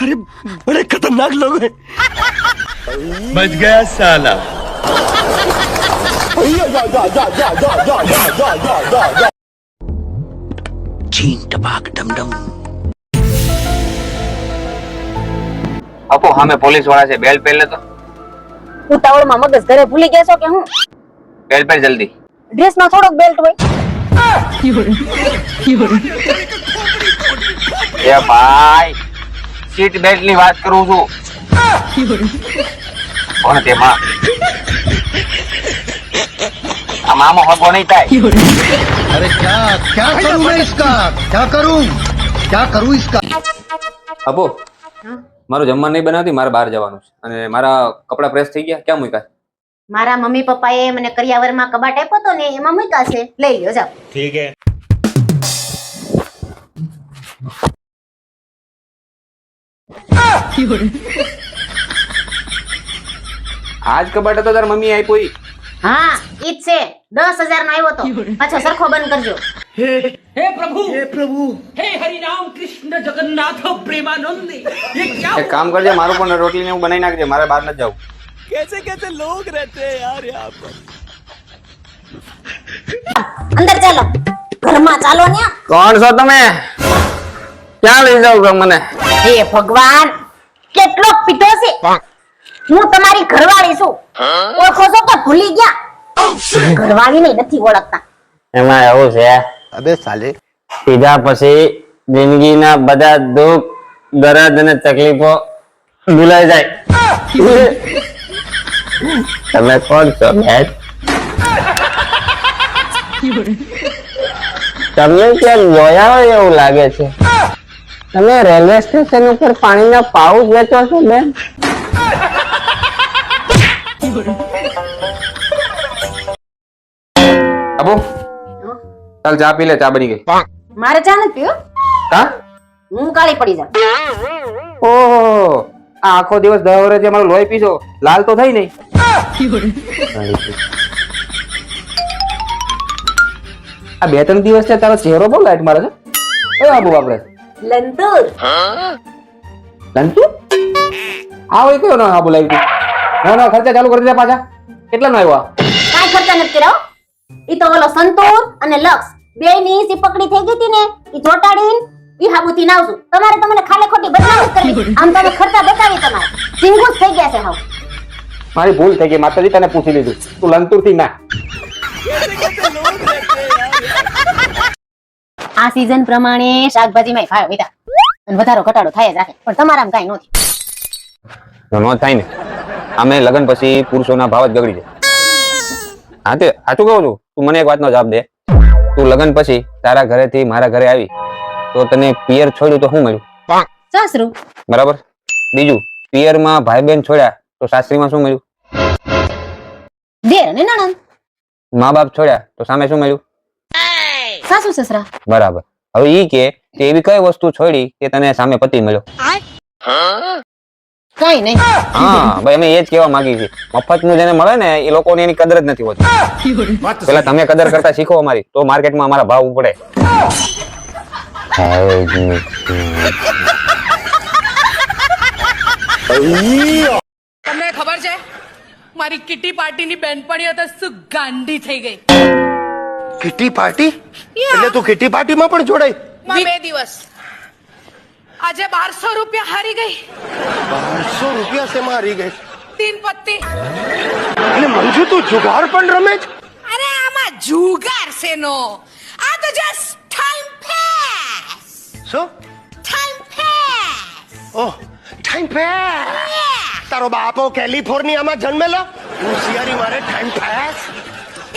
अरे बड़े खतरनाक लोग हैं बच गया साला चीन टपाक डम डम આપો સામે પોલીસ વાળા છે બેલ પહેર તો ઉતાવળમાં મગજ ઘરે ભૂલી ગયા છો કે હું બેલ પહેર જલ્દી ડ્રેસમાં થોડોક બેલ્ટ હોય એ બેલ્ટની વાત કરું છું. પણ તેમાં આ મામો હગો નહીં થાય. અરે ક્યાં ક્યાં કરું મેં ઇસકા? ક્યાં કરું? ક્યાં કરું ઇસકા? અબો મારો જમવાનું નહીં બનાવતી મારે બહાર જવાનું છે. અને મારા કપડા પ્રેસ થઈ ગયા. ક્યાં મૂક્યા? મારા મમ્મી પપ્પાએ મને કરિયાવરમાં કબાટ આપ્યો હતો ને એમાં મૂક્યા લઈ લ્યો જાઓ. ઠીક હે. આજ કબાટ હતો તાર મમ્મી આપ્યો ઈ? હા ઈ છે. દસ હજાર નો આવ્યો તો પાછો સરખો બંધ કરજો. હે હે પ્રભુ! હે પ્રભુ! હે હરિ રામ કૃષ્ણ જગન્નાથ પ્રેમાનંદ. એ કામ કરજે મારું પણ રોટલી ને બનાવી નાખજે. મારે બહાર ન જાવું कैसे कैसे लोग रहते हैं यार यहाँ पर અંદર ચાલો ઘરમાં ચાલો ને કોણ છો તમે ક્યાં લઈ જાવ છો મને હે ભગવાન કેટલો પીધો છે હું તમારી ઘરવાળી છું ઓળખો છો કે ભૂલી ગયા ઘરવાળી ને નથી ઓળખતા એમાં એવું છે अबे साले પીધા પછી જિંદગીના બધા દુઃખ દર્દ અને તકલીફો ભૂલાઈ જાય તમે કોણ છો બેન તમને ક્યાંક જોયા હોય એવું લાગે છે. તમે રેલવે સ્ટેશન ઉપર પાણીના પાઉચ વેચો છો બેન અબો ચાલ ચા પી લે ચા બની ગઈ. મારે ચા નથી પીવો કા હું કાળી પડી જાઉં. ઓહો. આ આખો દિવસ દર વર્ષે જે લોહી પીશો લાલ તો થઈ નહીં. આ બે ત્રણ દિવસ છે તારો ચહેરો બહુ લાઈટ મારે છે. કયો આબુ આપણે. લંતુર. લંતુર? આવો એ કયો ના આબુ લાવી ના ના ખર્ચા ચાલુ કરી દે પાછા. કેટલા નો આવ્યો કાઈ ખર્ચા નથી કર્યો. ઈ તો ઓલો સંતૂર અને લક્ષ. બે ની પકડી થઈ ગઈ હતી ને. ઈ ચોટાડીને ઈ ના આવશું. તમારે તમને ખાલી ખોટી જ કરવી આમ તમે ખર્ચા બતાવી તમારે. સિંગુસ થઈ ગયા છે હાવ. મારી ભૂલ થઈ ગઈ માતાજી તને પૂછી લીધું. તું લંતુરથી ના. આ સીઝન પ્રમાણે શાકભાજીમાં ફાયો વધ્યા અને વધારો ઘટાડો થાય જ રાખે. પણ તમારામાં કાંઈ નથી નો થાય ને. અમે લગ્ન પછી પુરુષોના ભાવ જ બગડી જાય. હા તે સાચું કહું છું. તું મને એક વાતનો જવાબ દે. તું લગ્ન પછી તારા ઘરેથી મારા ઘરે આવી. તો તને પિયર છોડ્યું તો શું મળ્યું? સાસરું. બરાબર. બીજું પિયરમાં ભાઈ બહેન છોડ્યા તો સાસરીમાં શું મળ્યું? દેર અને નણંદ. મા બાપ છોડ્યા તો સામે શું મળ્યું? સાસુ સસરા. બરાબર. હવે ઈ કે તે એવી કઈ વસ્તુ છોડી કે તને સામે પતિ મળ્યો? કઈ નહીં. હા ભાઈ અમે એ જ કહેવા માંગીએ છીએ. મફતનું જેને મળે ને એ લોકોને એની કદર જ નથી હોતી. પેલા તમે કદર કરતા શીખો અમારી તો માર્કેટમાં અમારા ભાવ ઉપડે. તમને ખબર છે? મારી કિટી પાર્ટીની બેનપણી હતા શું ગાંડી થઈ ગઈ. Kitty party? એટલે તું કિટી પાર્ટીમાં પણ જોડાઈ? બે દિવસ. આજે બારસો રૂપિયા હારી ગઈ. બારસો રૂપિયા છે હારી ગઈ? તીન પત્તી. અને મંજુ તું જુગાર પણ રમે છે? અરે આમાં જુગાર છે નો આ તો જસ્ટ શું time pass oh time pass તારો બાપો કેલિફોર્નિયામાં જન્મેલો હોશિયારી મારે ટાઈમ પાસ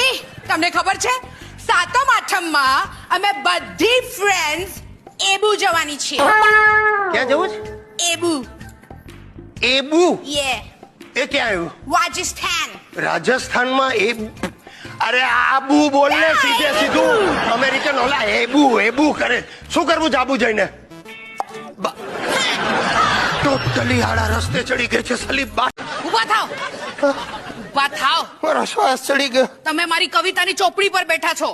એ તમને ખબર છે? સાતમ આઠમમાં અમે બધી ફ્રેન્ડ્સ એબુ જવાની છીએ. ક્યાં જવું એબુ છે? એબુ. યે એ ક્યાં આવ્યું? રાજસ્થાન. રાજસ્થાનમાં એ અરે આબુ બોલ ને સીધે સીધું. અમેરિકન ઓલા એબુ એબુ કરે. શું કરવું જાબુ જઈને? ટોટલી આડા રસ્તે ચડી ગઈ છે સલીબ બા ઊભા થાવ ઊભા થાવ મારો શ્વાસ ચડી ગયો. તમે મારી કવિતાની ચોપડી પર બેઠા છો.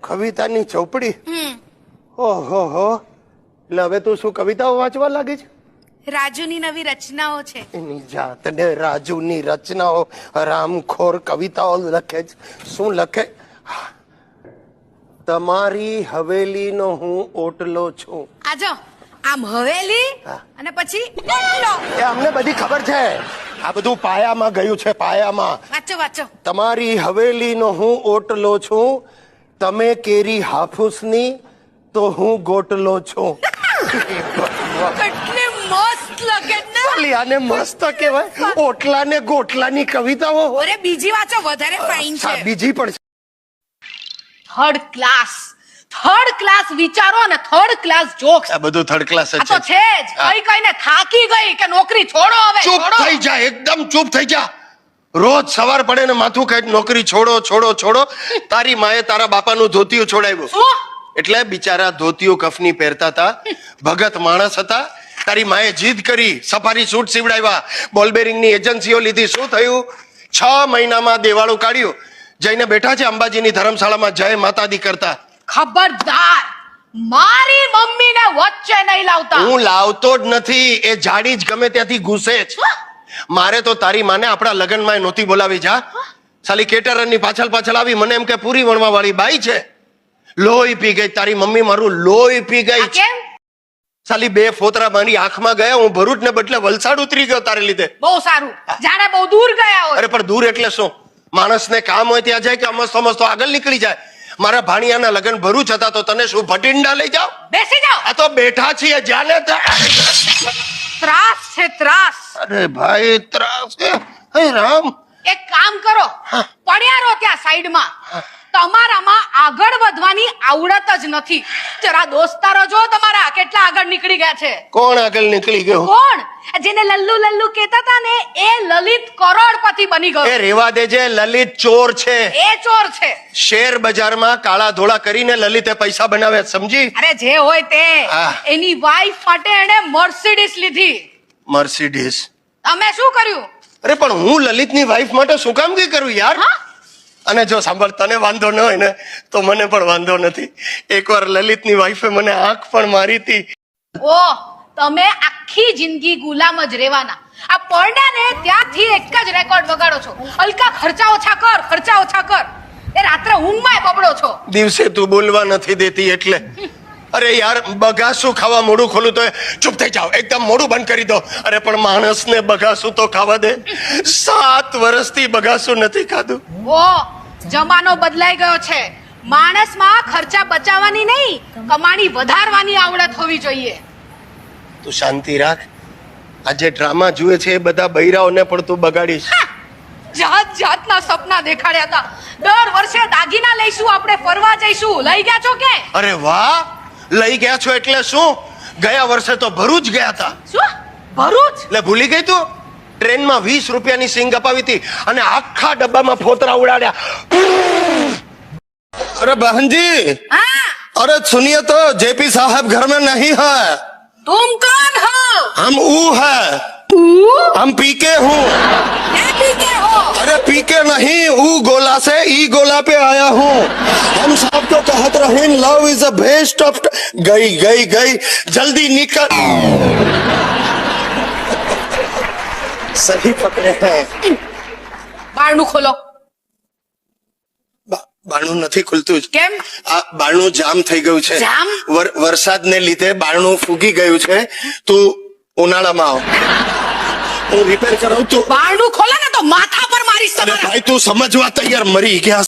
કવિતાની ચોપડી? ઓહો હો. એટલે હવે તું શું કવિતાઓ વાંચવા લાગી છે? રાજુની નવી રચનાઓ છે. એની જાતને રાજુની રચનાઓ રામખોર કવિતાઓ લખે છે. શું લખે? તમારી હવેલીનો હું ઓટલો છું. આજો આમ હવેલી અને પછી ઓટલો. એ અમને બધી ખબર છે. આ બધું પાયામાં ગયું છે પાયામાં. વાંચો વાંચો. તમારી હવેલીનો હું ઓટલો છું. તમે કેરી હાફૂસની તો હું ગોટલો છું. લગે આને મસ્ત કહેવાય. ઓટલા ને ગોટલાની કવિતાઓ. અરે બીજી વાંચો વધારે ફાઇન છે. બીજી પણ છે. થર્ડ ક્લાસ થર્ડ ક્લાસ વિચારો અને થર્ડ ક્લાસ જોક્સ આ બધું થર્ડ ક્લાસ આ તો છે. જ. કઈ કઈને થાકી ગઈ કે નોકરી છોડો હવે ચૂપ થઈ જા એકદમ ચૂપ થઈ જા. રોજ સવાર પડે ને માથું કઈ નોકરી છોડો છોડો છોડો. તારી માએ તારા બાપાનું ધોતિયું છોડાવ્યું. એટલે બિચારા ધોતિયું કફની પહેરતા હતા ભગત માણસ હતા. તારી માએ જીદ કરી સફારી સૂટ સીવડાવ્યા. બોલબેરિંગની એજન્સીઓ લીધી. શું થયું? છ મહિનામાં દેવાળું કાઢ્યું. જઈને બેઠા છે અંબાજીની ધર્મશાળામાં. જય માતાદી કરતા. ખબરદાર. મારી મમ્મીને વચ્ચે નહીં લાવતા. હું લાવતો જ નથી. એ જાડી જ ગમે ત્યાંથી ઘૂસે જ. મારે તો તારી માને આપણા લગ્નમાં નહોતી બોલાવી જા. સાલી કેટરરની પાછળ પાછળ આવી. મને એમ કે પૂરી વણવા વાળી બાઈ છે. લોહી પી ગઈ. તારી મમ્મી મારું લોહી પી ગઈ કેમ? સાલી બે ફોતરા મારી આંખમાં ગયા હું ભરૂચ ને બદલે વલસાડ ઉતરી ગયો તારે લીધે. બહુ સારું. જાણે બહુ દૂર ગયા હોય. અરે પણ દૂર એટલે શું? માણસને કામ હોય ત્યાં જાય કે અમસ્તો મસ્તો આગળ નીકળી જાય? મારા ભાણિયાના લગ્ન ભરૂચ હતા તો તને શું ભટિંડા લઈ જાઓ? બેસી જાઓ. આ તો બેઠા છીએ જાને ત્રાસ છે ત્રાસ. અરે ભાઈ ત્રાસ છે. હે રામ. એક કામ કરો. પડ્યા રહો ત્યાં સાઈડમાં. તમારામાં આગળ વધવાની આવડત જ નથી. જરા દોસ્તારો જો તમારા કેટલા આગળ નીકળી ગયા છે? કોણ આગળ નીકળી ગયો? કોણ? જેને લલ્લુ લલ્લુ કહેતા હતા ને એ લલિત કરોડપતિ બની એ ગયો રેવા દેજે લલિત ચોર છે. એ ચોર છે. શેર બજારમાં કાળા ધોળા કરીને લલિતે પૈસા બનાવે સમજી? અરે જે હોય તે. એની વાઈફ માટે એને મર્સિડીસ લીધી. મર્સિડીસ તમે શું કર્યું? અરે પણ હું લલિતની વાઈફ માટે શું કામ કઈ કરું યાર? અને જો સાંભળ તને વાંધો ન હોય ને તો મને પણ વાંધો નથી. એકવાર લલિતની વાઈફે મને આંખ પણ મારી હતી. ઓ તમે આખી જિંદગી ગુલામ જ રહેવાના. આ પડ્યા ત્યાંથી એક જ રેકોર્ડ વગાડો છો. હલકા ખર્ચા ઓછા કર ખર્ચા ઓછા કર. એ રાત્રે ઊંઘમાં બબડો છો. દિવસે તું બોલવા નથી દેતી એટલે. અરે યાર બગાસું ખાવા મોડું ખોલું તો ચૂપ થઈ જાઓ. એકદમ મોડું બંધ કરી દો. અરે પણ માણસને બગાસું તો ખાવા દે. સાત વર્ષથી બગાસું નથી ખાધું. ઓ જમાનો બદલાઈ ગયો છે. માણસમાં ખર્ચા બચાવવાની નહીં કમાણી વધારવાની આવડત હોવી જોઈએ. તું શાંતિ રાખ. આજે ડ્રામા જુએ છે એ બધા બૈરાઓને પણ તું બગાડીશ. જાત જાતના સપના દેખાડ્યા હતા. દર વર્ષે દાગીના લઈશું આપણે ફરવા જઈશું. લઈ ગયા છો કે? અરે વાહ! લઈ ગયા છો એટલે શું ગયા વર્ષે તો ભરૂચ ગયા હતા શું ભરૂચ એટલે ભૂલી ગઈ તું ટ્રેનમાં વીસ રૂપિયાની સિંગ અપાવી હતી અને આખા ડબ્બામાં ફોતરા ઉડાડ્યા અરે બહનજી હા अरे सुनिए तो जेपी साहब घर में नहीं है तुम कौन हो हम ऊ है हम पीके हूँ मैं पीके हो अरे पीके नहीं ऊ गोला से ई गोला पे आया हूँ हम सब तो कहत रहे love is a best of गई गई गई जल्दी निकल सही पकड़े हैं બારણું ખોલો બા- બારણું નથી ખુલતું જ કેમ આ બારણું જામ થઈ ગયું છે જામ? વર- વરસાદને લીધે બારણું ફૂગી ગયું છે તું ઉનાળામાં આવ હું રિપેર કરાવું તું બારણું ખોલે ને તો માથા પર મારીશ અરે તમારા. ભાઈ તું સમજવા તૈયાર મરી ગયા